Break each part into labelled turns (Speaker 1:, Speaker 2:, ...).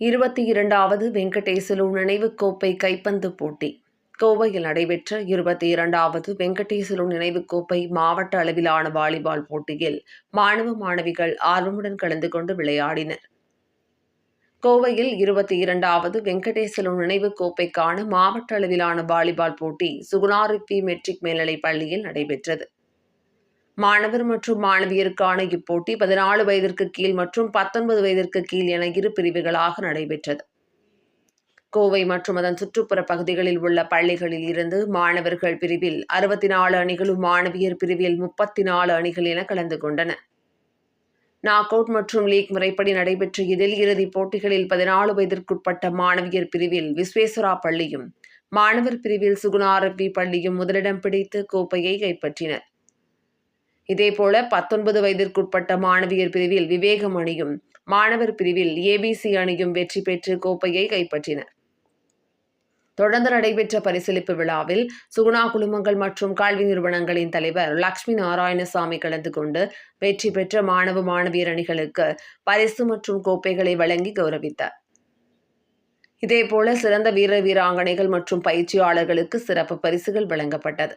Speaker 1: இருபத்தி இரண்டாவது வெங்கடேசலு நினைவுக் கோப்பை கைப்பந்து போட்டி. கோவையில் நடைபெற்ற இருபத்தி இரண்டாவது வெங்கடேசலு நினைவுக் கோப்பை மாவட்ட அளவிலான வாலிபால் போட்டியில் மாணவ மாணவிகள் ஆர்வமுடன் கலந்து கொண்டு விளையாடினர். கோவையில் இருபத்தி இரண்டாவது வெங்கடேசலு நினைவு கோப்பைக்கான மாவட்ட அளவிலான வாலிபால் போட்டி சுகுணாரிப்பி மெட்ரிக் மேல்நிலைப் பள்ளியில் நடைபெற்றது. மாணவர் மற்றும் மாணவியருக்கான இப்போட்டி பதினாலு வயதிற்கு கீழ் மற்றும் பத்தொன்பது வயதிற்கு கீழ் என இரு பிரிவுகளாக நடைபெற்றது. கோவை மற்றும் அதன் சுற்றுப்புற பகுதிகளில் உள்ள பள்ளிகளில் இருந்து மாணவர்கள் பிரிவில் அறுபத்தி நாலு அணிகளும் மாணவியர் பிரிவில் முப்பத்தி நாலு அணிகள் என கலந்து கொண்டன. நாக் அவுட் மற்றும் லீக் முறைப்படி நடைபெற்ற இதில் இறுதிப் போட்டிகளில் பதினாலு வயதிற்குட்பட்ட மாணவியர் பிரிவில் விஸ்வேஸ்வரா பள்ளியும் மாணவர் பிரிவில் சுகுணாரப்பி பள்ளியும் முதலிடம் பிடித்து கோப்பையை கைப்பற்றினர். இதேபோல பத்தொன்பது வயதிற்குட்பட்ட மாணவியர் பிரிவில் விவேகம் அணியும் மாணவர் பிரிவில் ஏபிசி அணியும் வெற்றி பெற்று கோப்பையை கைப்பற்றினர். தொடர்ந்து நடைபெற்ற பரிசீலிப்பு விழாவில் சுகுணா குழுமங்கள் மற்றும் கல்வி நிறுவனங்களின் தலைவர் லக்ஷ்மி நாராயணசாமி கலந்து கொண்டு வெற்றி பெற்ற மாணவ மாணவியர் அணிகளுக்கு பரிசு மற்றும் கோப்பைகளை வழங்கி கௌரவித்தார். இதேபோல சிறந்த வீர வீராங்கனைகள் மற்றும் பயிற்சியாளர்களுக்கு சிறப்பு பரிசுகள் வழங்கப்பட்டது.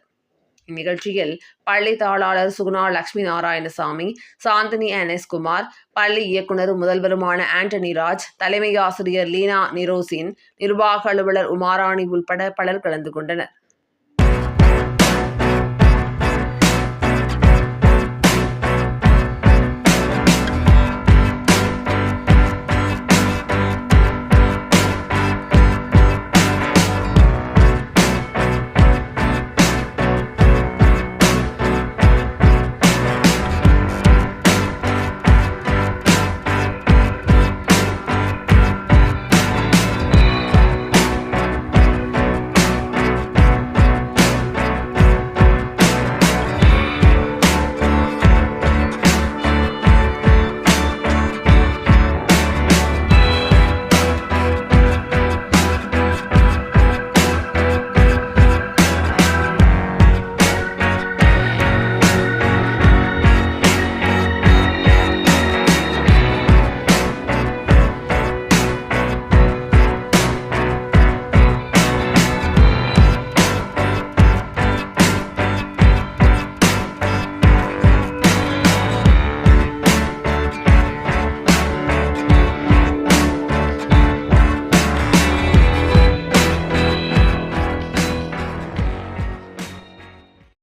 Speaker 1: இந்நிகழ்ச்சியில் பள்ளி தாளாளர் சுகுணா லட்சுமி நாராயணசாமி சாந்தினி என் எஸ் குமார் பள்ளி இயக்குனரும் முதல்வருமான ஆண்டனி ராஜ் தலைமை ஆசிரியர் லீனா நிரோசின் நிர்வாக அலுவலர் உமாராணி உள்பட பலர் கலந்து கொண்டனர்.